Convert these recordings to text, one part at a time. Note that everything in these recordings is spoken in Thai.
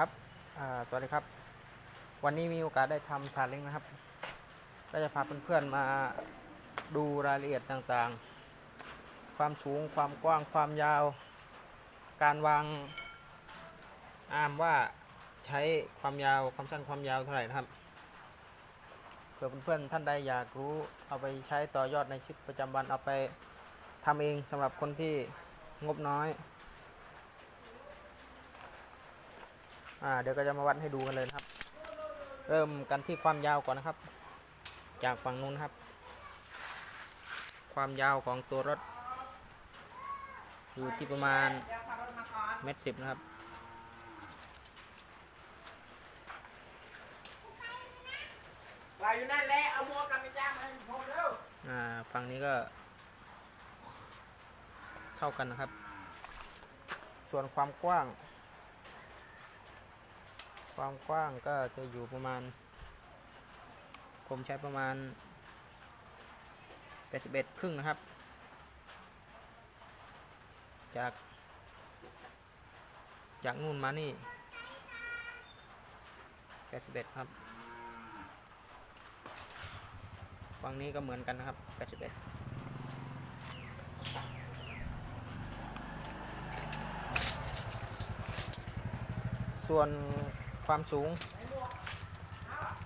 ครับสวัสดีครับ วันนี้มีโอกาสได้ทำซาเล้งนะครับ ก็จะพาเพื่อนๆมาดูรายละเอียดต่างๆ ความสูง ความกว้าง ความยาว การวางอามว่าใช้ความยาว ความสั้น ความยาวเท่าไหร่นะครับ เผื่อเพื่อนๆท่านใดอยากรู้ เอาไปใช้ต่อยอดในชีวิตประจำวัน เอาไปทำเองสำหรับคนที่งบน้อย อ่าเดี๋ยวก็จะมาวัดให้ดูกันเลยนะครับ เริ่มกันที่ความยาวก่อนนะครับ จากฝั่งนู้นนะครับ ความยาวของตัวรถ อยู่ที่ประมาณเมตรสิบนะครับวาอยู่นั่นแหละเอาหมัวกกับไปจ้างมาให้ผมเร็วอ่าฝั่งนี้ก็ เท่ากันนะครับ ส่วนความกว้าง ความกว้างก็จะอยู่ประมาณ ผมใช้ประมาณ 81 ครึ่งนะครับ จาก จากนู่นมานี่ 81 ครับฝั่งนี้ก็เหมือนกันนะครับ 81ส่วน ความสูง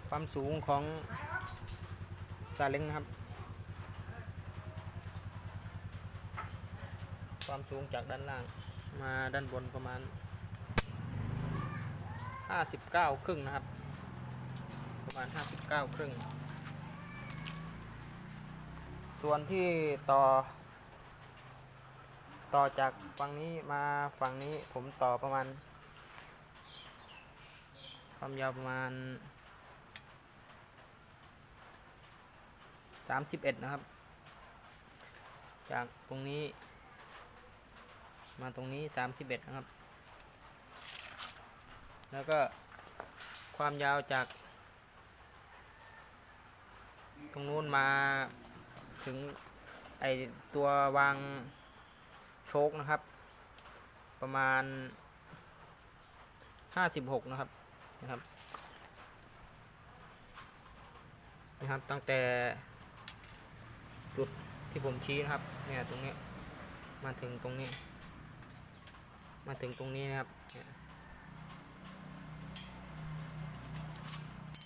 ความสูงของซาเล้งนะครับ ความสูงจากด้านล่างมาด้านบนประมาณ 59 ครึ่งนะครับ ประมาณ 59 ครึ่ง ส่วนที่ต่อ ต่อจากฝั่งนี้มาฝั่งนี้ผมต่อประมาณ ความยาวประมาณ 31 นะครับ จากตรงนี้ มาตรงนี้ 31 นะครับ แล้วก็ความยาวจาก ตรงนู้นมาถึงไอตัววางโชคนะครับ ประมาณ 56 นะครับ นะครับนะครับตั้งแต่จุดที่ผมชี้นะครับเนี่ยตรงนี้มาถึงตรงนี้ มาถึงตรงนี้นะครับ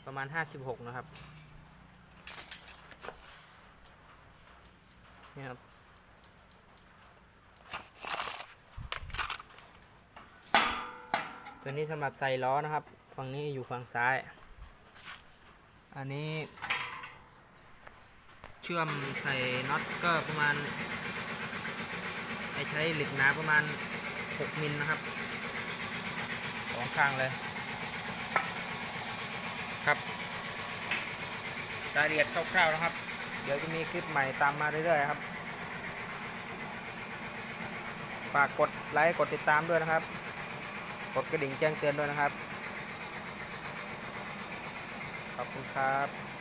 ประมาณ 56 นะครับเนี่ยครับ ตัวนี้สำหรับใส่ล้อนะครับ ฝั่งนี้อยู่ฝั่งซ้าย อันนี้ เชื่อมใส่น็อตก็ประมาณใช้เหล็กหนาประมาณ 6 มิลนะครับสองข้างเลย ครับรายละเอียดคร่าวๆนะครับ เดี๋ยวจะมีคลิปใหม่ตามมาเรื่อยๆครับฝากกดไลค์กดติดตามด้วยนะครับ กดกระดิ่งแจ้งเตือนด้วยนะครับ ขอบคุณครับ